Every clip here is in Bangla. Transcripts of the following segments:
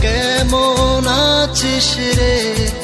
কেমন আছিস রে?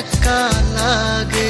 একা লাগে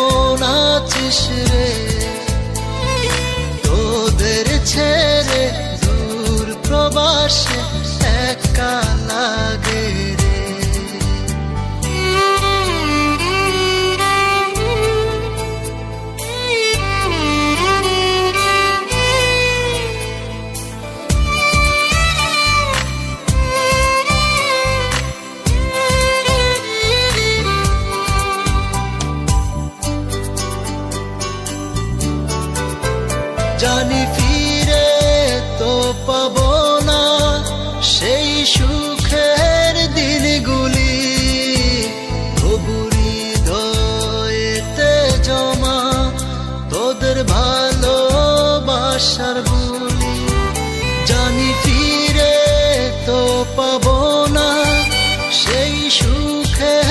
জানি ফিরে তো পাব না সেই সুখের দিনগুলি। তবুরি দয়েতে জমা তোদের ভালোবাসার বুলি জানি ফিরে তো পাব না সেই সুখের